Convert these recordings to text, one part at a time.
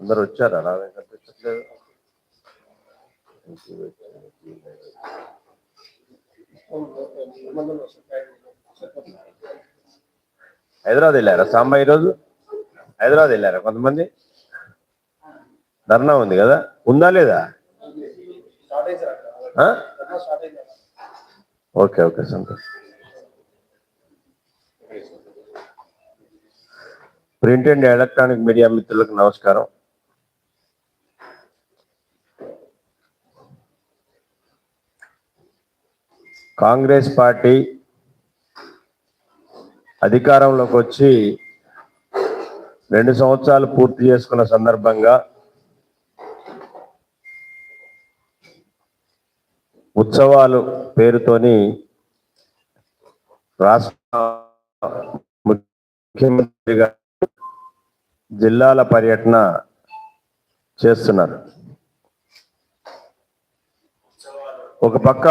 అందరు వచ్చారా? నా కనిపించట్లేదు హైదరాబాద్ వెళ్ళారా? సాంబా ఈరోజు? హైదరాబాద్ వెళ్ళారా కొంతమంది? ధర్నా ఉంది కదా? ఉందా లేదా? ఆ? Okay okay Santosh. Print and electronic media మిత్రులకు నమస్కారం. కాంగ్రెస్ పార్టీ అధికారంలోకి వచ్చి రెండు సంవత్సరాలు పూర్తి చేసుకున్న సందర్భంగా ఉత్సవాలు పేరుతోని రాష్ట్ర ముఖ్యమంత్రి గారు జిల్లాల పర్యటన చేస్తున్నారు. ఒక పక్క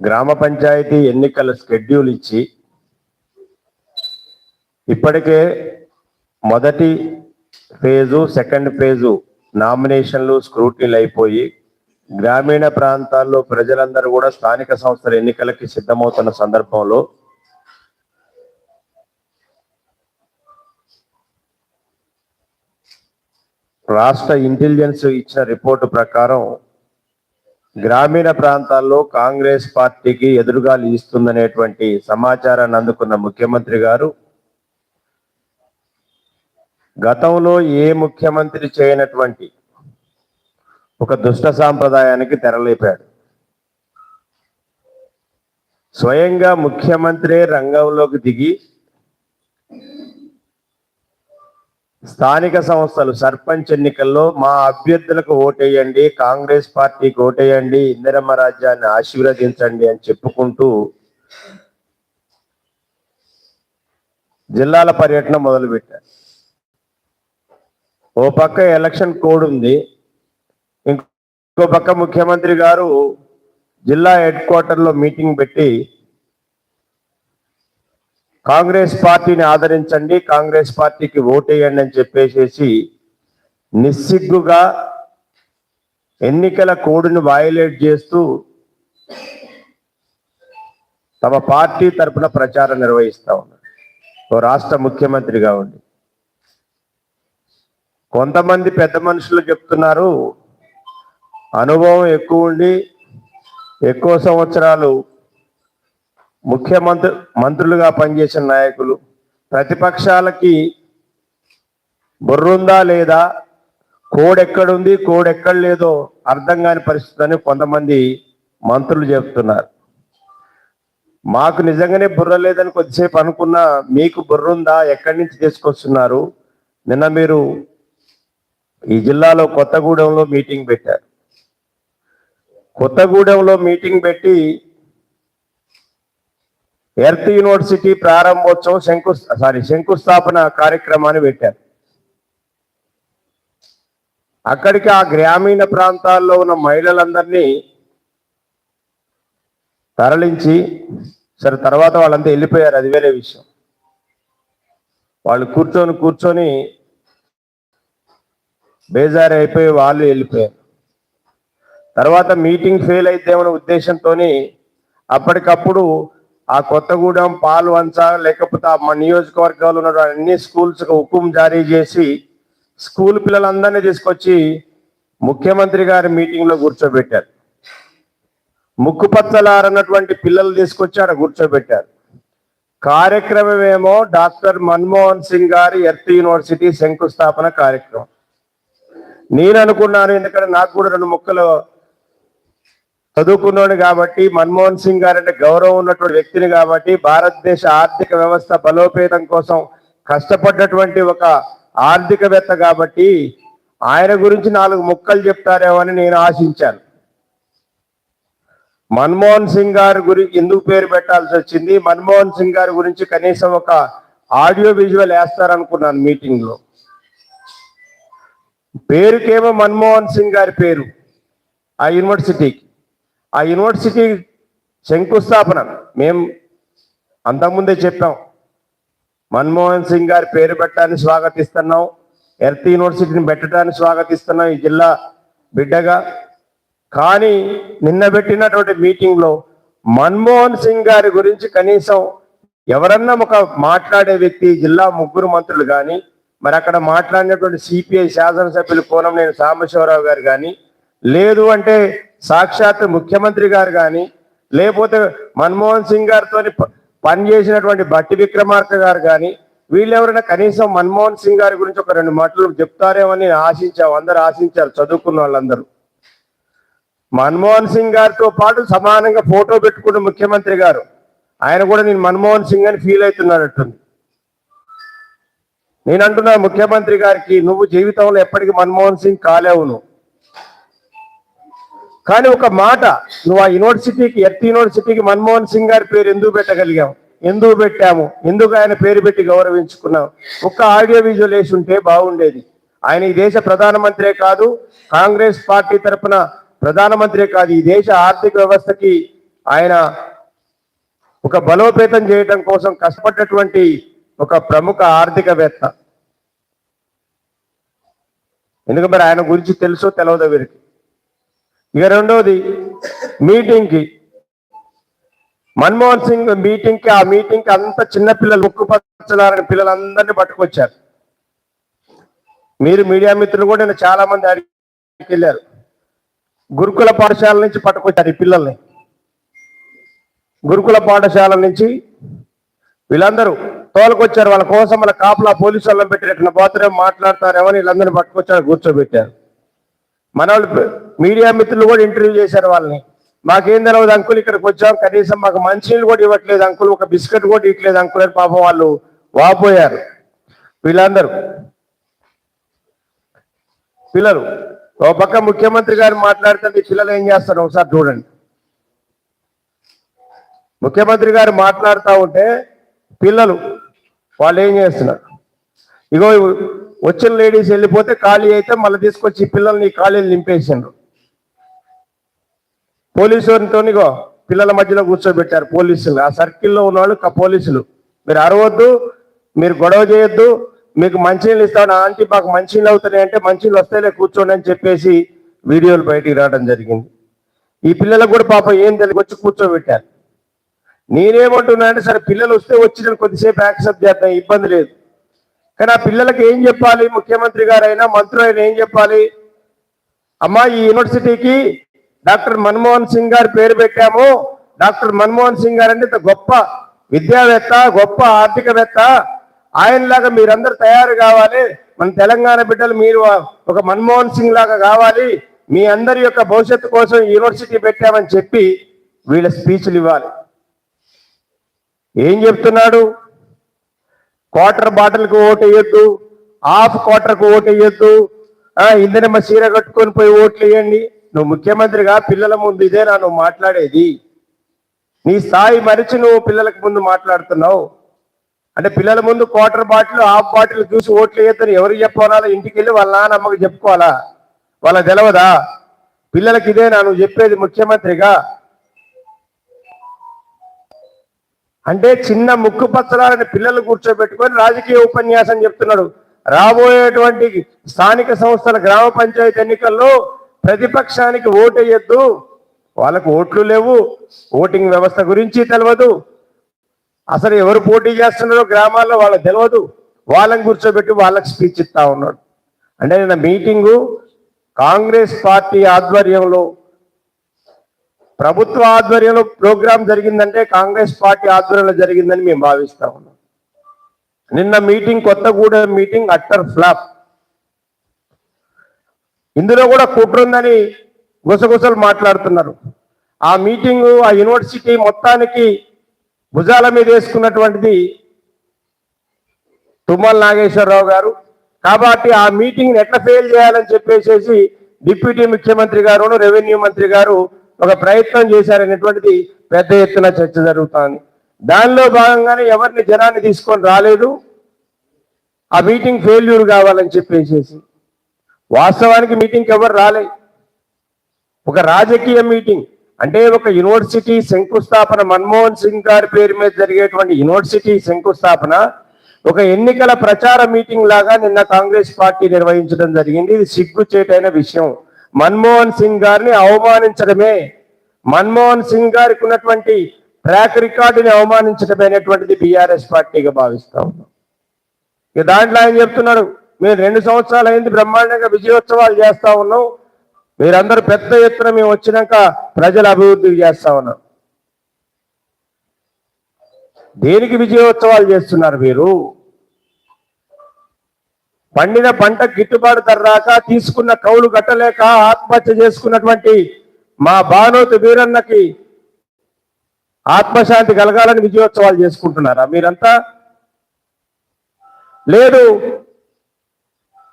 గ్రామ పంచాయతీ ఎన్నికల షెడ్యూల్ ఇచ్చి ఇప్పటికే మొదటి ఫేజు సెకండ్ ఫేజు నామినేషన్లు స్క్రూటీలు అయిపోయి గ్రామీణ ప్రాంతాల్లో ప్రజలందరూ కూడా స్థానిక సంస్థల ఎన్నికలకి సిద్ధమవుతున్న సందర్భంలో రాష్ట్ర ఇంటెలిజెన్స్ ఇచ్చిన రిపోర్టు ప్రకారం గ్రామీణ ప్రాంతాల్లో కాంగ్రెస్ పార్టీకి ఎదురుగాలు ఇస్తుందనేటువంటి సమాచారాన్ని అందుకున్న ముఖ్యమంత్రి గారు గతంలో ఏ ముఖ్యమంత్రి చేయనటువంటి ఒక దుష్ట సాంప్రదాయానికి తెరలేపాడు. స్వయంగా ముఖ్యమంత్రి రంగంలోకి దిగి స్థానిక సంస్థలు సర్పంచ్ ఎన్నికల్లో మా అభ్యర్థులకు ఓటేయండి కాంగ్రెస్ పార్టీకి ఓటేయండి ఇందిరమ్మ రాజ్యాన్ని ఆశీర్వదించండి అని చెప్పుకుంటూ జిల్లాల పర్యటన మొదలుపెట్టారు. ఓ పక్క ఎలక్షన్ కోడ్ ఉంది. ఇంకో పక్క ముఖ్యమంత్రి గారు జిల్లా హెడ్ క్వార్టర్లో మీటింగ్ పెట్టి కాంగ్రెస్ పార్టీని ఆదరించండి కాంగ్రెస్ పార్టీకి ఓటేయండి అని చెప్పేసేసి నిస్సిగ్గుగా ఎన్నికల కోడ్ను వయలేట్ చేస్తూ తమ పార్టీ తరపున ప్రచారం నిర్వహిస్తా ఉన్నారు. ఓ రాష్ట్ర ముఖ్యమంత్రిగా ఉండి. కొంతమంది పెద్ద మనుషులు చెప్తున్నారు అనుభవం ఎక్కువ ఉండి ఎక్కువ సంవత్సరాలు ముఖ్యమంత్రి మంత్రులుగా పనిచేసిన నాయకులు ప్రతిపక్షాలకి బుర్రుందా లేదా కోడ్ ఎక్కడుంది కోడ్ ఎక్కడ లేదో అర్థం కాని పరిస్థితి అని కొంతమంది మంత్రులు చెప్తున్నారు. మాకు నిజంగానే బుర్ర లేదని కొద్దిసేపు అనుకున్నా మీకు బుర్రుందా ఎక్కడి నుంచి తీసుకొస్తున్నారు? నిన్న మీరు ఈ జిల్లాలో కొత్తగూడెంలో మీటింగ్ పెట్టారు. కొత్తగూడెంలో మీటింగ్ పెట్టి ఎర్త్ యూనివర్సిటీ ప్రారంభోత్సవం శంకు సారీ శంకుస్థాపన కార్యక్రమాన్ని పెట్టారు. అక్కడికి ఆ గ్రామీణ ప్రాంతాల్లో ఉన్న మహిళలందరినీ తరలించి సరే తర్వాత వాళ్ళంతా వెళ్ళిపోయారు అది వేరే విషయం. వాళ్ళు కూర్చొని కూర్చొని బేజారు అయిపోయి వాళ్ళు వెళ్ళిపోయారు. తర్వాత మీటింగ్ ఫెయిల్ అయితేమనే ఉద్దేశంతో అప్పటికప్పుడు ఆ కొత్తగూడెం పాల్వంచ లేకపోతే మా నియోజకవర్గాలు ఉన్న అన్ని స్కూల్స్కి హుకుం జారీ చేసి స్కూల్ పిల్లలందరినీ తీసుకొచ్చి ముఖ్యమంత్రి గారి మీటింగ్లో కూర్చోబెట్టారు. ముక్కుపచ్చలారన్నటువంటి పిల్లలు తీసుకొచ్చి ఆడ కూర్చోబెట్టారు. కార్యక్రమం ఏమో డాక్టర్ మన్మోహన్ సింగ్ గారి ఎర్త్ యూనివర్సిటీ శంకుస్థాపన కార్యక్రమం. నేను అనుకున్నాను ఎందుకంటే నాకు కూడా రెండు ముక్కలు చదువుకున్నాడు కాబట్టి మన్మోహన్ సింగ్ గారు అంటే గౌరవం ఉన్నటువంటి వ్యక్తిని కాబట్టి భారతదేశ ఆర్థిక వ్యవస్థ బలోపేతం కోసం కష్టపడ్డటువంటి ఒక ఆర్థికవేత్త కాబట్టి ఆయన గురించి నాలుగు ముక్కలు చెప్తారేమో అని నేను ఆశించాను. మన్మోహన్ సింగ్ గారి గురించి ఎందుకు పేరు పెట్టాల్సి వచ్చింది? మన్మోహన్ సింగ్ గారి గురించి కనీసం ఒక ఆడియో విజువల్ వేస్తారనుకున్నాను మీటింగ్లో. పేరుకేమో మన్మోహన్ సింగ్ గారి పేరు ఆ యూనివర్సిటీకి. ఆ యూనివర్సిటీ శంకుస్థాపన. మేము అంతకుముందే చెప్పాం. మన్మోహన్ సింగ్ గారి పేరు పెట్టడానికి స్వాగతిస్తున్నాం. ఎర్త్ యూనివర్సిటీని పెట్టడానికి స్వాగతిస్తున్నాం ఈ జిల్లా బిడ్డగా. కానీ నిన్న పెట్టినటువంటి మీటింగ్లో మన్మోహన్ సింగ్ గారి గురించి కనీసం ఎవరన్నా ఒక మాట్లాడే వ్యక్తి జిల్లా ముగ్గురు మంత్రులు కానీ మరి అక్కడ మాట్లాడినటువంటి సిపిఐ శాసనసభ్యులు కోనంనేని సాంబశివరావు గారు కానీ లేదు అంటే సాక్షాత్ ముఖ్యమంత్రి గారు కానీ లేకపోతే మన్మోహన్ సింగ్ గారితో పనిచేసినటువంటి బట్టి విక్రమార్క గారు కానీ వీళ్ళెవరైనా కనీసం మన్మోహన్ సింగ్ గారి గురించి ఒక రెండు మాటలు చెప్తారేమని ఆశించాం అందరు ఆశించారు చదువుకున్న వాళ్ళందరూ. మన్మోహన్ సింగ్ గారితో పాటు సమానంగా ఫోటో పెట్టుకున్న ముఖ్యమంత్రి గారు. ఆయన కూడా నేను మన్మోహన్ సింగ్ అని ఫీల్ అవుతున్నానట్టుంది నేను అంటున్నా ముఖ్యమంత్రి గారికి నువ్వు జీవితంలో ఎప్పటికీ మన్మోహన్ సింగ్ కాలేవు నువ్వు. కానీ ఒక మాట నువ్వు ఆ యూనివర్సిటీకి ఎర్త్ యూనివర్సిటీకి మన్మోహన్ సింగ్ గారి పేరు ఎందుకు పెట్టగలిగావు? ఎందుకు పెట్టాము? ఎందుకు ఆయన పేరు పెట్టి గౌరవించుకున్నాం ఒక్క ఆడియో విజువల్ వేసి ఉంటే బాగుండేది. ఆయన ఈ దేశ ప్రధానమంత్రే కాదు కాంగ్రెస్ పార్టీ తరపున ప్రధానమంత్రే కాదు ఈ దేశ ఆర్థిక వ్యవస్థకి ఆయన ఒక బలోపేతం చేయడం కోసం కష్టపడ్డటువంటి ఒక ప్రముఖ ఆర్థికవేత్త. ఎందుకంటే మరి ఆయన గురించి తెలుసో తెలియదో వీరికి. ఇక రెండవది మీటింగ్కి. మన్మోహన్ సింగ్ మీటింగ్కి ఆ మీటింగ్కి అంత చిన్నపిల్లలు పిల్లలు పిల్లలందరినీ పట్టుకొచ్చారు. మీరు మీడియా మిత్రులు కూడా నేను చాలా మంది అడిగి వెళ్ళారు గురుకుల పాఠశాల నుంచి పట్టుకొచ్చారు ఈ పిల్లల్ని. గురుకుల పాఠశాల నుంచి వీళ్ళందరూ తోలుకొచ్చారు. వాళ్ళ కోసం వాళ్ళ కాపులా పోలీసు వాళ్ళని పెట్టినట్టు మాత్రమే మాట్లాడతారేమో వీళ్ళందరినీ పట్టుకొచ్చారు కూర్చోబెట్టారు. మన వాళ్ళు మీడియా మిత్రులు కూడా ఇంటర్వ్యూ చేశారు వాళ్ళని. మాకేం తెలియదు అంకుల్ ఇక్కడికి వచ్చాం కనీసం మాకు మంచినీళ్ళు కూడా ఇవ్వట్లేదు అంకుల్ ఒక బిస్కెట్ కూడా ఇవ్వట్లేదు అంకుల్ అని పాపం వాళ్ళు వాపోయారు. వీళ్ళందరూ. పిల్లలు ఓ పక్క ముఖ్యమంత్రి గారు మాట్లాడుతుంది పిల్లలు ఏం చేస్తారు ఒకసారి చూడండి. ముఖ్యమంత్రి గారు మాట్లాడుతూ ఉంటే పిల్లలు వాళ్ళు ఏం చేస్తున్నారు? ఇగో వచ్చిన లేడీస్ వెళ్ళిపోతే ఖాళీ అయితే మళ్ళీ తీసుకొచ్చి పిల్లల్ని ఖాళీలు నింపేసిండ్రు. పోలీసులతో పిల్లల మధ్యలో కూర్చోబెట్టారు పోలీసులు. ఆ సర్కిల్లో ఉన్నవాళ్ళు పోలీసులు. మీరు అరవద్దు మీరు గొడవ చేయొద్దు మీకు మంచినీళ్ళు ఇస్తాను ఆంటీ మాకు మంచినీళ్ళు అవుతున్నాయి అంటే మంచినీళ్ళు వస్తేలే కూర్చోండి అని చెప్పేసి వీడియోలు బయటికి రావడం జరిగింది. ఈ పిల్లలకు కూడా పాపం ఏం తెలియదు వచ్చి కూర్చోబెట్టారు. నేనేమంటున్నానంటే సరే పిల్లలు వస్తే వచ్చి కొద్దిసేపు యాక్సెప్ట్ చేద్దాం ఇబ్బంది లేదు. కానీ ఆ పిల్లలకి ఏం చెప్పాలి? ముఖ్యమంత్రి గారైనా మంత్రులైనా ఏం చెప్పాలి? అమ్మా ఈ యూనివర్సిటీకి డాక్టర్ మన్మోహన్ సింగ్ గారి పేరు పెట్టాము. డాక్టర్ మన్మోహన్ సింగ్ గారు అంటే గొప్ప విద్యావేత్త గొప్ప ఆర్థికవేత్త. ఆయనలాగా మీరందరూ తయారు కావాలి. మన తెలంగాణ బిడ్డలు మీరు ఒక మన్మోహన్ సింగ్ లాగా కావాలి. మీ అందరి యొక్క భవిష్యత్తు కోసం యూనివర్సిటీ పెట్టామని చెప్పి వీళ్ళ స్పీచ్లు ఇవ్వాలి. ఏం చెప్తున్నాడు? క్వార్టర్ బాటిల్కి ఓటు వేయొద్దు. హాఫ్ క్వార్టర్కు ఓటు వేయొద్దు. ఆ, ఇందనమ్మ చీర కట్టుకొని పోయి ఓట్లు వేయండి. నువ్వు ముఖ్యమంత్రిగా పిల్లల ముందు ఇదేనా నువ్వు మాట్లాడేది. నీ స్థాయి మరిచి నువ్వు పిల్లలకు ముందు మాట్లాడుతున్నావు. అంటే పిల్లల ముందు క్వార్టర్ బాటిల్ హాఫ్ బాటిల్ చూసి ఓట్లు వేయద్దని ఎవరు చెప్పాలా ఇంటికి వెళ్ళి వాళ్ళ నాన్నమ్మకి చెప్పుకోవాలా? వాళ్ళ తెలవదా? పిల్లలకి ఇదేనా నువ్వు చెప్పేది ముఖ్యమంత్రిగా. అంటే చిన్న ముక్కు పచ్చలాలని పిల్లలు కూర్చోబెట్టుకొని రాజకీయ ఉపన్యాసం చెప్తున్నాడు. రాబోయేటువంటి స్థానిక సంస్థల గ్రామ పంచాయతీ ఎన్నికల్లో ప్రతిపక్షానికి ఓటు వాళ్ళకు ఓట్లు లేవు. ఓటింగ్ వ్యవస్థ గురించి తెలియదు అసలు ఎవరు పోటీ చేస్తున్నారో గ్రామాల్లో వాళ్ళకి తెలియదు వాళ్ళని కూర్చోబెట్టి వాళ్ళకి స్పీచ్ ఇస్తా ఉన్నాడు. అంటే నిన్న మీటింగు కాంగ్రెస్ పార్టీ ఆధ్వర్యంలో ప్రభుత్వ ఆధ్వర్యంలో ప్రోగ్రాం జరిగిందంటే కాంగ్రెస్ పార్టీ ఆధ్వర్యంలో జరిగిందని మేము భావిస్తా ఉన్నాం. నిన్న meeting Kothagudem meeting utter flop. ఇందులో కూడా కుట్ర ఉందని గుసగుసలు మాట్లాడుతున్నారు. ఆ మీటింగు ఆ యూనివర్సిటీ మొత్తానికి భుజాల మీద వేసుకున్నటువంటిది తుమ్మల నాగేశ్వరరావు గారు. కాబట్టి ఆ మీటింగ్ ఎట్లా ఫెయిల్ చేయాలని చెప్పేసేసి డిప్యూటీ ముఖ్యమంత్రి గారును రెవెన్యూ మంత్రి గారు ఒక ప్రయత్నం చేశారనేటువంటిది పెద్ద ఎత్తున చర్చ జరుగుతోంది. దానిలో భాగంగానే ఎవరిని జనాన్ని తీసుకొని రాలేదు ఆ మీటింగ్ ఫెయిల్యూర్ కావాలని చెప్పేసేసి. వాస్తవానికి మీటింగ్కి ఎవరు రాలే. ఒక రాజకీయ మీటింగ్ అంటే ఒక యూనివర్సిటీ శంకుస్థాపన మన్మోహన్ సింగ్ గారి పేరు మీద జరిగేటువంటి యూనివర్సిటీ శంకుస్థాపన ఒక ఎన్నికల ప్రచార మీటింగ్ లాగా నిన్న కాంగ్రెస్ పార్టీ నిర్వహించడం జరిగింది. ఇది సిగ్గుచేటైన విషయం. మన్మోహన్ సింగ్ గారిని అవమానించడమే మన్మోహన్ సింగ్ గారికి ఉన్నటువంటి ట్రాక్ రికార్డుని అవమానించడమే అనేటువంటిది బీఆర్ఎస్ పార్టీగా భావిస్తా ఉన్నాం. ఇక దాంట్లో ఆయన చెప్తున్నాడు మేము రెండు సంవత్సరాలు అయింది బ్రహ్మాండంగా విజయోత్సవాలు చేస్తా ఉన్నాం. మీరందరూ పెద్ద ఎత్తున మేము వచ్చినాక ప్రజల అభివృద్ధి చేస్తా ఉన్నాం. దేనికి విజయోత్సవాలు చేస్తున్నారు మీరు? పండిన పంట గిట్టుబాటు ధర తీసుకున్న కౌలు గట్టలేక ఆత్మహత్య చేసుకున్నటువంటి మా బానోతు వీరన్నకి ఆత్మశాంతి కలగాలని విజయోత్సవాలు చేసుకుంటున్నారా? మీరంతా? లేదు.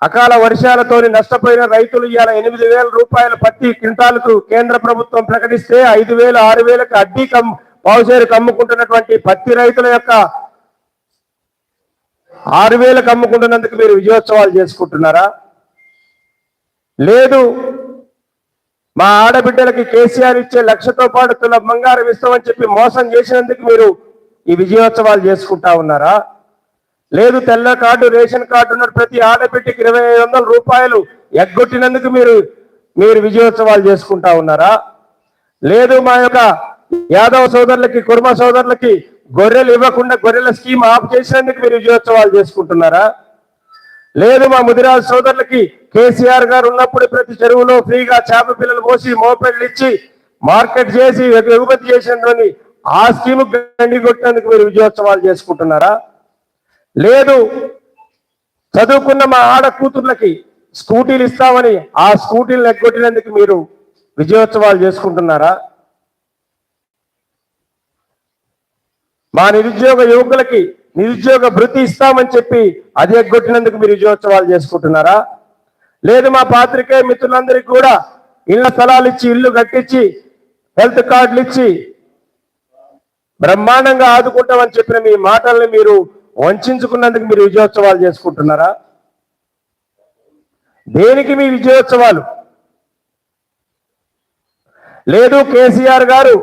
అకాల వర్షాలతోని నష్టపోయిన రైతులు ఇవాళ ఎనిమిది వేల రూపాయల పత్తి క్వింటాలకు కేంద్ర ప్రభుత్వం ప్రకటిస్తే ఐదు వేలు ఆరు వేలకు అడ్డీ కమ్ పావుసేరుకు అమ్ముకుంటున్నటువంటి పత్తి రైతుల యొక్క ఆరు వేలకు అమ్ముకుంటున్నందుకు మీరు విజయోత్సవాలు చేసుకుంటున్నారా? లేదు. మా ఆడబిడ్డలకి కేసీఆర్ ఇచ్చే లక్షతో పాటు తుల బంగారం ఇస్తామని చెప్పి మోసం చేసినందుకు మీరు ఈ విజయోత్సవాలు చేసుకుంటా ఉన్నారా? లేదు తెల్ల కార్డు రేషన్ కార్డు ఉన్న ప్రతి ఆడబిడ్డకి ఇరవై ఐదు రూపాయలు ఎగ్గొట్టినందుకు మీరు మీరు విజయోత్సవాలు చేసుకుంటా ఉన్నారా? లేదు మా యొక్క యాదవ సోదరులకి కుర్మ సోదరులకి గొర్రెలు ఇవ్వకుండా గొర్రెల స్కీమ్ ఆఫ్ చేసినందుకు మీరు విజయోత్సవాలు చేసుకుంటున్నారా? లేదు మా ముదిరాజు సోదరులకి కేసీఆర్ గారు ఉన్నప్పుడు ప్రతి చెరువులో ఫ్రీగా చేప పిల్లలు పోసి మోపెడ్లు ఇచ్చి మార్కెట్ చేసి ఎగుమతి చేసినటువంటి ఆ స్కీమ్ గండి కొట్టినందుకు మీరు విజయోత్సవాలు చేసుకుంటున్నారా? లేదు చదువుకున్న మా ఆడ కూతుర్లకి స్కూటీలు ఇస్తామని ఆ స్కూటీలు ఎగ్గొట్టినందుకు మీరు విజయోత్సవాలు చేసుకుంటున్నారా? మా నిరుద్యోగ యువకులకి నిరుద్యోగ భృతి ఇస్తామని చెప్పి అది ఎగ్గొట్టినందుకు మీరు విజయోత్సవాలు చేసుకుంటున్నారా? లేదు మా పాత్రికేయ మిత్రులందరికీ కూడా ఇళ్ళ స్థలాలు ఇచ్చి ఇల్లు కట్టించి హెల్త్ కార్డులు ఇచ్చి బ్రహ్మాండంగా ఆదుకుంటామని చెప్పిన మీ మాటల్ని మీరు వంచుకున్నందుకు మీరు విజయోత్సవాలు చేసుకుంటున్నారా? దేనికి మీ విజయోత్సవాలు? లేదు కేసీఆర్ గారు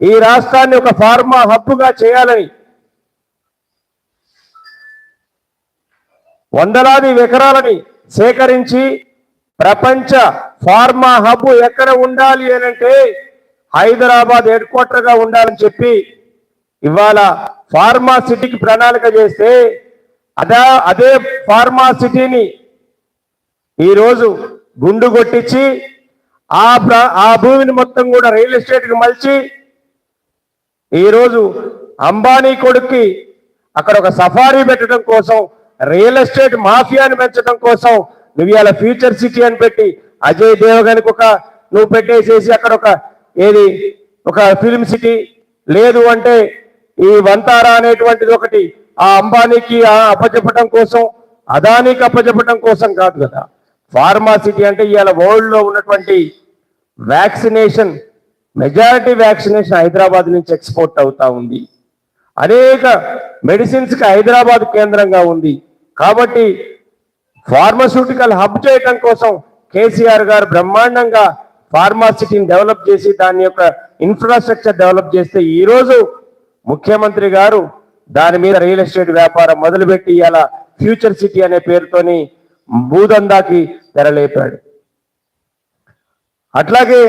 ఈ రాష్ట్రాన్ని ఒక ఫార్మా హబ్బుగా చేయాలని వందలాది ఎకరాలని సేకరించి ప్రపంచ ఫార్మా హబ్ ఎక్కడ ఉండాలి అని అంటే హైదరాబాద్ హెడ్ క్వార్టర్గా ఉండాలని చెప్పి ఇవాళ ఫార్మా సిటీకి ప్రణాళిక చేస్తే అదా అదే ఫార్మా సిటీని ఈరోజు గుండు కొట్టించి ఆ ఆ భూమిని మొత్తం కూడా రియల్ ఎస్టేట్కి మలిచి ఈరోజు అంబానీ కొడుక్కి అక్కడ ఒక సఫారీ పెట్టడం కోసం రియల్ ఎస్టేట్ మాఫియాని పెంచడం కోసం నువ్వు ఇవాళ ఫ్యూచర్ సిటీ అని పెట్టి అజయ్ దేవగన్కి ఒక నువ్వు పెట్టేసేసి అక్కడ ఒక ఏది ఒక ఫిల్మ్ సిటీ లేదు అంటే ఈ వంతారా అనేటువంటిది ఒకటి ఆ అంబానీకి ఆ అప్పచెప్పటం కోసం అదానికి అప్పచెప్పటం కోసం కాదు కదా. ఫార్మా సిటీ అంటే ఇవాళ వరల్డ్లో ఉన్నటువంటి వ్యాక్సినేషన్ మెజారిటీ వ్యాక్సినేషన్ హైదరాబాద్ నుంచి ఎక్స్పోర్ట్ అవుతా ఉంది. అనేక మెడిసిన్స్కి హైదరాబాద్ కేంద్రంగా ఉంది. కాబట్టి ఫార్మస్యూటికల్ హబ్ చేయటం కోసం కేసీఆర్ గారు బ్రహ్మాండంగా ఫార్మాసిటీని డెవలప్ చేసి దాని యొక్క ఇన్ఫ్రాస్ట్రక్చర్ డెవలప్ చేస్తే ఈరోజు ముఖ్యమంత్రి గారు దాని మీద రియల్ ఎస్టేట్ వ్యాపారం మొదలుపెట్టి ఇలా ఫ్యూచర్ సిటీ అనే పేరుతోని భూదందాకి తెరలేపాడు. అట్లాగే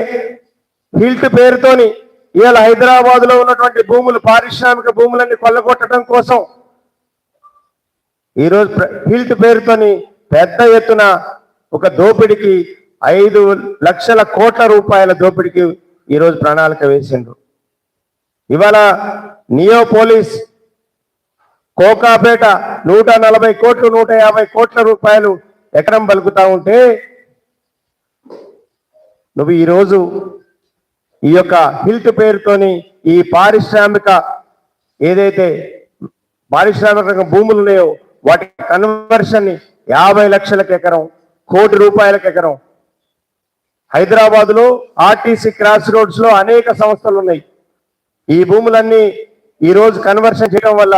హిల్ట్ పేరుతోని ఇవాళ హైదరాబాద్లో ఉన్నటువంటి భూములు పారిశ్రామిక భూములన్నీ కొల్లగొట్టడం కోసం ఈరోజు హిల్ట్ పేరుతోని పెద్ద ఎత్తున ఒక దోపిడికి ఐదు లక్షల కోట్ల రూపాయల దోపిడికి ఈరోజు ప్రణాళిక వేసిండ్రు. ఇవాళ నియో పోలీస్ కోకాపేట నూట నలభై కోట్లు నూట యాభై కోట్ల రూపాయలు ఎకరం పలుకుతా ఉంటే నువ్వు ఈరోజు ఈ యొక్క హిల్ట్ పేరుతోని ఈ పారిశ్రామిక ఏదైతే పారిశ్రామిక రంగం భూములు ఉన్నాయో వాటి కన్వర్షన్ని యాభై లక్షలకు ఎకరం కోటి రూపాయలకు ఎకరం. హైదరాబాద్లో ఆర్టీసీ క్రాస్ రోడ్స్లో అనేక సంస్థలు ఉన్నాయి. ఈ భూములన్నీ ఈ రోజు కన్వర్షన్ చేయడం వల్ల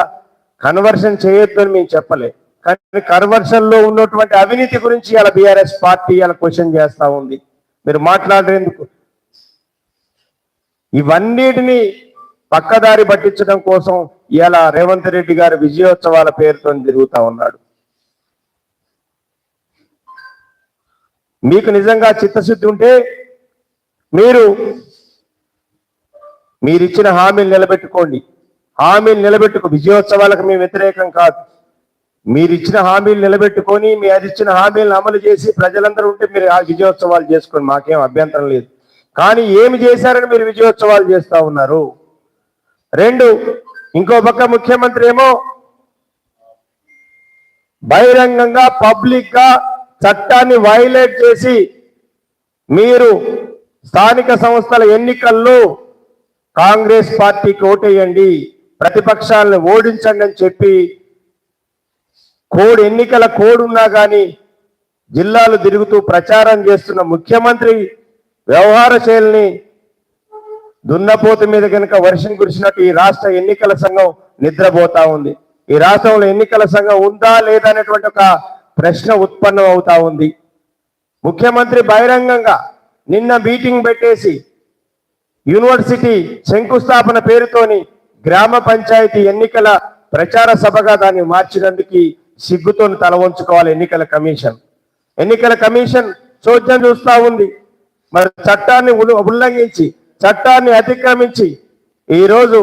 కన్వర్షన్ చేయొద్దు అని మేము చెప్పలే. కానీ కన్వర్షన్లో ఉన్నటువంటి అవినీతి గురించి ఇలా బీఆర్ఎస్ పార్టీ ఇలా క్వశ్చన్ చేస్తా ఉంది. మీరు మాట్లాడేందుకు ఇవన్నిటిని పక్కదారి పట్టించడం కోసం ఇలా రేవంత్ రెడ్డి గారు విజయోత్సవాల పేరుతో తిరుగుతా ఉన్నాడు. మీకు నిజంగా చిత్తశుద్ధి ఉంటే మీరు మీరిచ్చిన హామీలు నిలబెట్టుకోండి. హామీలు నిలబెట్టుకో విజయోత్సవాలకు మేము వ్యతిరేకం కాదు. మీరు ఇచ్చిన హామీలు నిలబెట్టుకొని మీ అది ఇచ్చిన హామీలను అమలు చేసి ప్రజలందరూ ఉంటే మీరు ఆ విజయోత్సవాలు చేసుకోండి మాకేం అభ్యంతరం లేదు. కానీ ఏమి చేశారని మీరు విజయోత్సవాలు చేస్తా ఉన్నారు? రెండు ఇంకో పక్క ముఖ్యమంత్రి ఏమో బహిరంగంగా పబ్లిక్గా చట్టాన్ని వైలేట్ చేసి మీరు స్థానిక సంస్థల ఎన్నికల్లో కాంగ్రెస్ పార్టీకి ఓటేయండి ప్రతిపక్షాలను ఓడించండి అని చెప్పి కోడ్ ఎన్నికల కోడ్ ఉన్నా కానీ జిల్లాలు తిరుగుతూ ప్రచారం చేస్తున్న ముఖ్యమంత్రి వ్యవహార శైలిని దున్నపోతు మీద కనుక వర్షం కురిసినట్టు ఈ రాష్ట్ర ఎన్నికల సంఘం నిద్రపోతా ఉంది. ఈ రాష్ట్రంలో ఎన్నికల సంఘం ఉందా లేదా అనేటువంటి ఒక ప్రశ్న ఉత్పన్నం అవుతా ఉంది. ముఖ్యమంత్రి బహిరంగంగా నిన్న మీటింగ్ పెట్టేసి యూనివర్సిటీ శంకుస్థాపన పేరుతోని గ్రామ పంచాయతీ ఎన్నికల ప్రచార సభగా దాన్ని మార్చినందుకు సిగ్గుతో తల వంచుకోవాలి ఎన్నికల కమిషన్. ఎన్నికల కమిషన్ చోద్యం చూస్తూ ఉంది. మరి చట్టాన్ని ఉల్లంఘించి చట్టాన్ని అతిక్రమించి ఈరోజు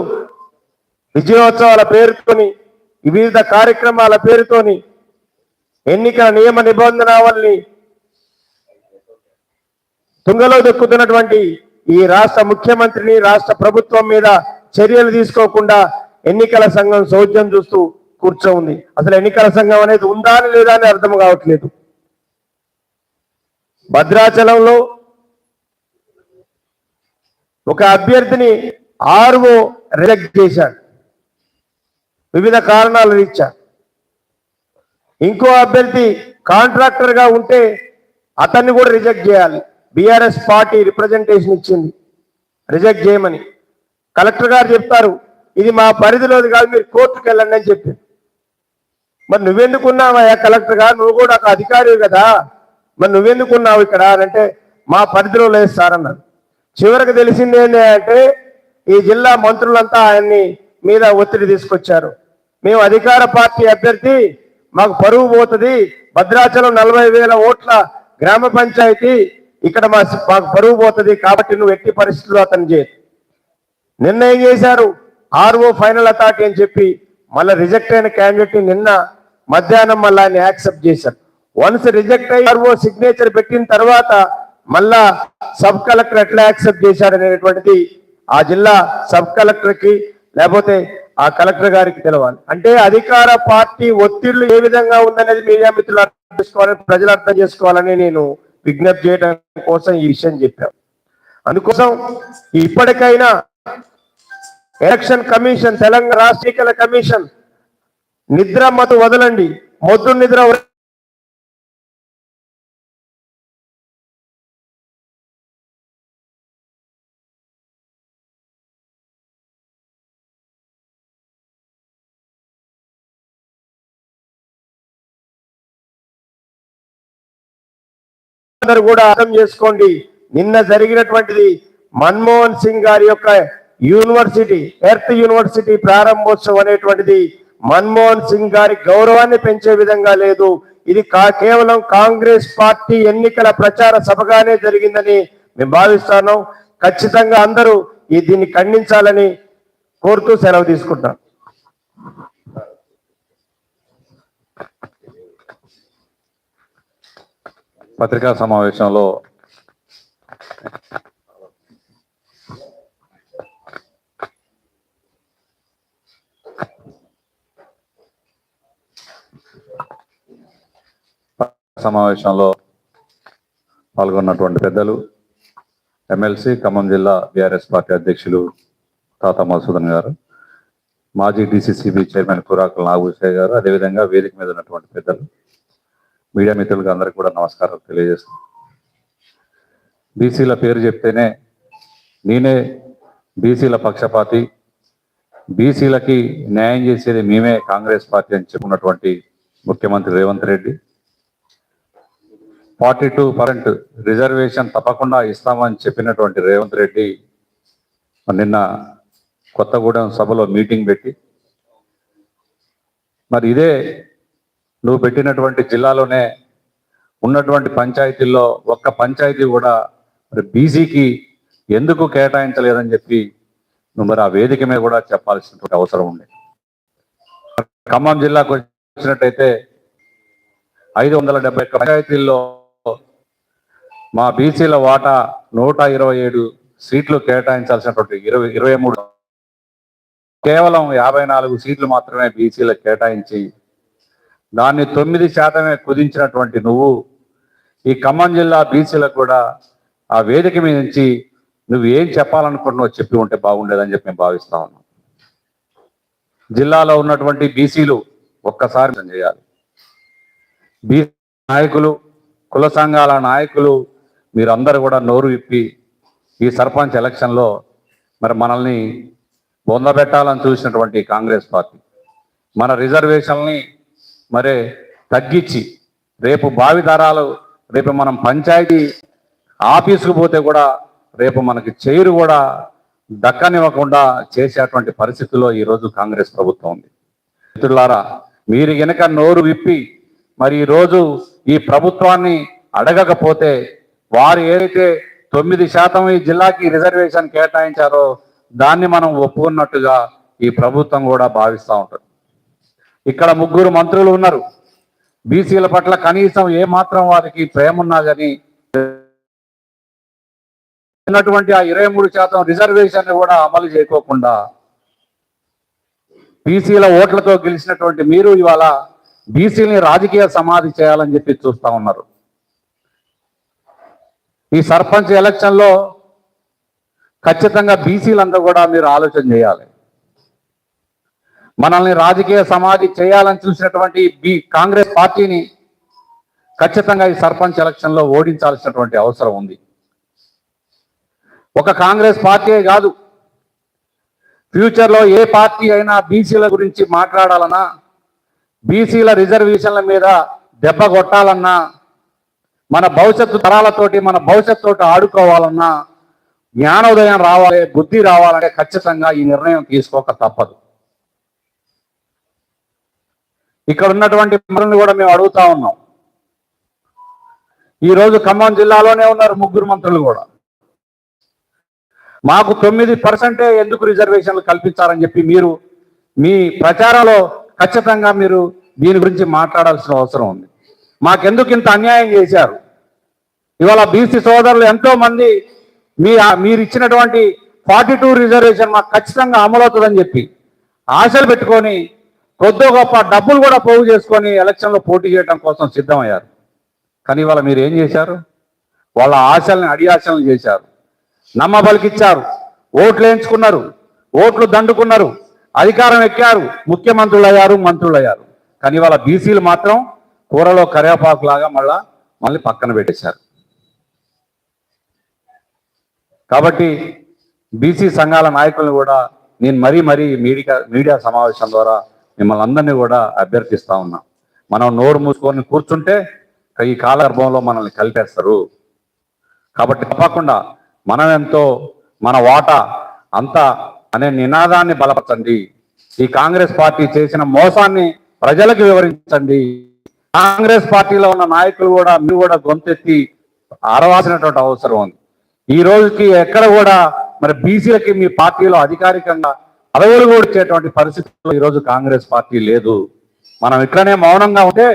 విజయోత్సవాల పేరుతోని వివిధ కార్యక్రమాల పేరుతోని ఎన్నికల నియమ నిబంధనావల్ని తుంగలో దొక్కుతున్నటువంటి ఈ రాష్ట్ర ముఖ్యమంత్రిని రాష్ట్ర ప్రభుత్వం మీద చర్యలు తీసుకోకుండా ఎన్నికల సంఘం సౌజ్యం చూస్తూ కూర్చోంది. అసలు ఎన్నికల సంఘం అనేది ఉందా అని లేదా అని అర్థం కావట్లేదు. భద్రాచలంలో ఒక అభ్యర్థిని ఆర్ఓ రిజెక్ట్ చేశాడు. వివిధ కారణాల రీత్యా. ఇంకో అభ్యర్థి కాంట్రాక్టర్గా ఉంటే అతన్ని కూడా రిజెక్ట్ చేయాలి. బీఆర్ఎస్ పార్టీ రిప్రజెంటేషన్ ఇచ్చింది. రిజెక్ట్ చేయమని. కలెక్టర్ గారు చెప్తారు ఇది మా పరిధిలోది కాదు మీరు కోర్టుకు వెళ్ళండి అని చెప్పి మరి నువ్వెందుకున్నావయ్యా కలెక్టర్ గారు? నువ్వు కూడా ఒక అధికారి కదా. మరి నువ్వెందుకున్నావు ఇక్కడ? అని అంటే మా పరిధిలో లేదు సార్ అన్నారు. చివరికి తెలిసింది ఏంటి అంటే ఈ జిల్లా మంత్రులంతా ఆయన్ని మీద ఒత్తిడి తీసుకొచ్చారు. మేము అధికార పార్టీ అభ్యర్థి మాకు పరువు పోతుంది భద్రాచలం నలభై వేల ఓట్ల గ్రామ పంచాయతీ ఇక్కడ మా మాకు పరువు పోతుంది కాబట్టి నువ్వు ఎట్టి పరిస్థితుల్లో అతను చేయదు నిర్ణయం చేశారు. ఆర్ఓ ఫైనల్ అథారిటీ అని చెప్పి మళ్ళీ రిజెక్ట్ అయిన క్యాండిడేట్ నిన్న మధ్యాహ్నం మళ్ళీ ఆయన యాక్సెప్ట్ చేశారు. వన్స్ రిజెక్ట్ అయ్యి ఆర్ఓ సిగ్నేచర్ పెట్టిన తర్వాత మళ్ళా సబ్ కలెక్టర్ ఎట్లా యాక్సెప్ట్ చేశాడు అనేటువంటిది ఆ జిల్లా సబ్ కలెక్టర్కి లేకపోతే ఆ కలెక్టర్ గారికి తెలవాలి. అంటే అధికార పార్టీ ఒత్తిళ్ళు ఏ విధంగా ఉందనేది మీడియా మిత్రులు అర్థం చేసుకోవాలని ప్రజలు అర్థం చేసుకోవాలని నేను విజ్ఞప్తి చేయడం కోసం ఈ విషయం చెప్పాను అందుకోసం ఇప్పటికైనా ఎలక్షన్ కమిషన్ తెలంగాణ రాష్ట్ర ఎన్నికల కమిషన్ నిద్ర మతు వదలండి. మొద్దు నిద్ర అందరూ కూడా అర్థం చేసుకోండి. నిన్న జరిగినటువంటిది మన్మోహన్ సింగ్ గారి యొక్క యూనివర్సిటీ ఎర్త్ యూనివర్సిటీ ప్రారంభోత్సవం అనేటువంటిది మన్మోహన్ సింగ్ గారి గౌరవాన్ని పెంచే విధంగా లేదు. ఇది కేవలం కాంగ్రెస్ పార్టీ ఎన్నికల ప్రచార సభగానే జరిగిందని మేము భావిస్తాను. ఖచ్చితంగా అందరూ ఈ దీన్ని ఖండించాలని కోరుతూ సెలవు తీసుకుంటాం పత్రికా సమావేశంలో సమావేశంలో పాల్గొన్నటువంటి పెద్దలు ఎమ్మెల్సీ ఖమ్మం జిల్లా బీఆర్ఎస్ పార్టీ అధ్యక్షులు తాత మధుసూదన్ గారు మాజీ డిసిసిబి చైర్మన్ కురాకుల నాగభూషయ్య గారు అదేవిధంగా వేదిక మీద ఉన్నటువంటి పెద్దలు మీడియా మిత్రులకు అందరికీ కూడా నమస్కారం తెలియజేస్తున్నాను బీసీల పేరు చెప్తేనే నేనే బీసీల పక్షపాతి. బీసీలకి న్యాయం చేసేది మేమే కాంగ్రెస్ పార్టీ అని చెప్పుకున్నటువంటి ముఖ్యమంత్రి Revanth Reddy. Forty two percent reservation తప్పకుండా ఇస్తామని చెప్పినటువంటి రేవంత్ రెడ్డి నిన్న కొత్తగూడెం సభలో మీటింగ్ పెట్టి మరి ఇదే నువ్వు పెట్టినటువంటి జిల్లాలోనే ఉన్నటువంటి పంచాయతీల్లో ఒక్క పంచాయతీ కూడా మరి బీసీకి ఎందుకు కేటాయించలేదని చెప్పి నువ్వు మరి ఆ వేదిక మీద కూడా చెప్పాల్సినటువంటి అవసరం ఉంది. ఖమ్మం జిల్లాకు వచ్చినట్టయితే ఐదు వందల డెబ్బై పంచాయతీల్లో మా బీసీల వాటా నూట ఇరవై ఏడు సీట్లు కేటాయించాల్సినటువంటి ఇరవై ఇరవై మూడు కేవలం యాభై నాలుగు సీట్లు మాత్రమే బీసీలకు కేటాయించి దాన్ని తొమ్మిది శాతమే కుదించినటువంటి నువ్వు ఈ ఖమ్మం జిల్లా బీసీలకు కూడా ఆ వేదిక మీద నుంచి నువ్వు ఏం చెప్పాలనుకుంటున్నావు చెప్పి ఉంటే బాగుండేదని చెప్పి మేము భావిస్తా ఉన్నాం. జిల్లాలో ఉన్నటువంటి బీసీలు ఒక్కసారి మనం చేయాలి. బీసీ నాయకులు కుల సంఘాల నాయకులు మీరందరూ కూడా నోరు విప్పి ఈ సర్పంచ్ ఎలక్షన్లో మరి మనల్ని బొందబెట్టాలని చూసినటువంటి కాంగ్రెస్ పార్టీ. మన రిజర్వేషన్ని మరి తగ్గించి రేపు భావితరాలు రేపు మనం పంచాయతీ ఆఫీసుకు పోతే కూడా రేపు మనకి చైరు కూడా దక్కనివ్వకుండా చేసేటువంటి పరిస్థితుల్లో ఈరోజు కాంగ్రెస్ ప్రభుత్వం ఉంది. మిత్రులారా మీరు గనక నోరు విప్పి మరి ఈరోజు ఈ ప్రభుత్వాన్ని అడగకపోతే వారు ఏదైతే తొమ్మిది శాతం ఈ జిల్లాకి రిజర్వేషన్ కేటాయించారో దాన్ని మనం ఒప్పుకున్నట్టుగా ఈ ప్రభుత్వం కూడా భావిస్తూ ఉంటుంది. ఇక్కడ ముగ్గురు మంత్రులు ఉన్నారు. బీసీల పట్ల కనీసం ఏ మాత్రం వారికి ప్రేమ ఉన్నా కానీ ఉన్నటువంటి ఆ ఇరవై మూడు శాతం రిజర్వేషన్ కూడా అమలు చేయకోకుండా బీసీల ఓట్లతో గెలిచినటువంటి మీరు ఇవాళ బీసీలని రాజకీయ సమాధి చేయాలని చెప్పి చూస్తా ఉన్నారు. ఈ సర్పంచ్ ఎలక్షన్లో ఖచ్చితంగా బీసీలంతా కూడా మీరు ఆలోచన చేయాలి. మనల్ని రాజకీయ సమాధి చేయాలని చూసినటువంటి బి కాంగ్రెస్ పార్టీని ఖచ్చితంగా ఈ సర్పంచ్ ఎలక్షన్లో ఓడించాల్సినటువంటి అవసరం ఉంది. ఒక కాంగ్రెస్ పార్టీయే కాదు. ఫ్యూచర్లో ఏ పార్టీ అయినా బీసీల గురించి మాట్లాడాలన్నా బీసీల రిజర్వేషన్ల మీద దెబ్బ కొట్టాలన్నా మన భవిష్యత్తు తరాలతోటి మన భవిష్యత్తుతో ఆడుకోవాలన్నా జ్ఞానోదయం రావాలి బుద్ధి రావాలంటే ఖచ్చితంగా ఈ నిర్ణయం తీసుకోక తప్పదు. ఇక్కడ ఉన్నటువంటి మంత్రులను కూడా మేము అడుగుతా ఉన్నాం. ఈరోజు ఖమ్మం జిల్లాలోనే ఉన్నారు ముగ్గురు మంత్రులు కూడా. మాకు తొమ్మిది పర్సెంటే ఎందుకు రిజర్వేషన్లు కల్పించారని చెప్పి మీరు మీ ప్రచారంలో ఖచ్చితంగా మీరు దీని గురించి మాట్లాడాల్సిన అవసరం ఉంది. మాకెందుకు ఇంత అన్యాయం చేశారు? ఇవాళ బీసీ సోదరులు ఎంతో మంది మీ మీరు ఇచ్చినటువంటి ఫార్టీ టూ రిజర్వేషన్ మాకు ఖచ్చితంగా అమలవుతుందని చెప్పి ఆశలు పెట్టుకొని కొద్దో గొప్ప డబ్బులు కూడా పోగు చేసుకొని ఎలక్షన్లో పోటీ చేయడం కోసం సిద్ధమయ్యారు. కానీ ఇవాళ మీరు ఏం చేశారు? వాళ్ళ ఆశల్ని అడి చేశారు. చేశారు నమ్మబలికిచ్చారు. ఓట్లు వేయించుకున్నారు. ఓట్లు దండుకున్నారు. అధికారం ఎక్కారు. ముఖ్యమంత్రులు అయ్యారు మంత్రులు అయ్యారు కానీ ఇవాళ బీసీలు మాత్రం కూరలో కరివేపాకు లాగా మళ్ళా మళ్ళీ పక్కన పెట్టేశారు. కాబట్టి బీసీ సంఘాల నాయకులను కూడా నేను మరీ మరీ మీడియా మీడియా సమావేశం ద్వారా మిమ్మల్ని అందరినీ కూడా అభ్యర్థిస్తా ఉన్నా. మనం నోరు మూసుకొని కూర్చుంటే ఈ కాలగర్భంలో మనల్ని కలిపేస్తారు. కాబట్టి తప్పకుండా మనం ఎంతో మన వాటా అంతా అనే నినాదాన్ని బలపరచండి. ఈ కాంగ్రెస్ పార్టీ చేసిన మోసాన్ని ప్రజలకు వివరించండి. కాంగ్రెస్ పార్టీలో ఉన్న నాయకులు కూడా మీరు కూడా గొంతెత్తి అరవాల్సినటువంటి అవసరం ఉంది. ఈ రోజుకి ఎక్కడ కూడా మరి బీసీలకి మీ పార్టీలో అధికారికంగా పదవులు కూడా ఇచ్చేటువంటి పరిస్థితుల్లో ఈ రోజు కాంగ్రెస్ పార్టీ లేదు. మనం ఇట్లనే మౌనంగా ఉంటే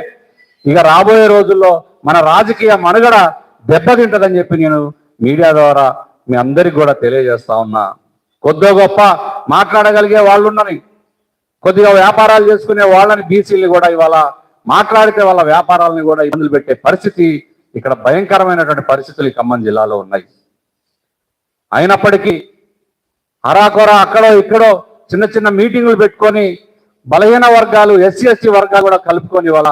ఇక రాబోయే రోజుల్లో మన రాజకీయ మనుగడ దెబ్బతింటదని చెప్పి నేను మీడియా ద్వారా మీ అందరికి కూడా తెలియజేస్తా ఉన్నా. కొద్దిగా గొప్ప మాట్లాడగలిగే వాళ్ళున్నని కొద్దిగా వ్యాపారాలు చేసుకునే వాళ్ళని బీసీలు కూడా ఇవాళ మాట్లాడితే వాళ్ళ వ్యాపారాలను కూడా ఇబ్బందులు పెట్టే పరిస్థితి ఇక్కడ భయంకరమైనటువంటి పరిస్థితులు ఈ ఖమ్మం జిల్లాలో ఉన్నాయి. అయినప్పటికీ అరాకొర అక్కడో ఇక్కడో చిన్న చిన్న మీటింగులు పెట్టుకొని బలహీన వర్గాలు ఎస్సీ ఎస్టీ వర్గాలు కూడా కలుపుకొని ఇవాళ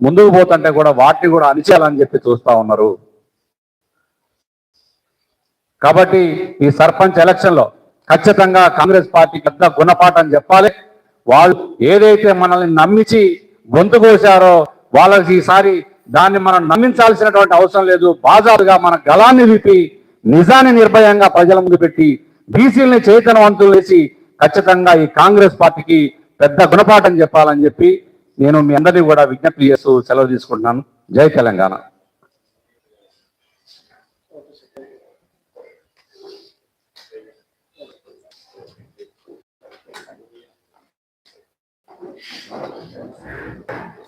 ముందుకు పోతుంటే కూడా వాటిని కూడా అణిచేయాలని చెప్పి చూస్తా ఉన్నారు. కాబట్టి ఈ సర్పంచ్ ఎలక్షన్లో ఖచ్చితంగా కాంగ్రెస్ పార్టీ పెద్ద గుణపాఠం చెప్పాలి. వాళ్ళు ఏదైతే మనల్ని నమ్మించి గొంతు కోసారో వాళ్ళకి ఈసారి దాన్ని మనం నమ్మించాల్సినటువంటి అవసరం లేదు. బాజారుగా మన గలాన్ని విప్పి నిజాన్ని నిర్భయంగా ప్రజల ముందు పెట్టి బీసీలని చైతన్యవంతులు వేసి ఖచ్చితంగా ఈ కాంగ్రెస్ పార్టీకి పెద్ద గుణపాఠం చెప్పాలని చెప్పి నేను మీ అందరినీ కూడా విజ్ఞప్తి చేస్తూ సెలవు తీసుకుంటున్నాను. జై తెలంగాణ.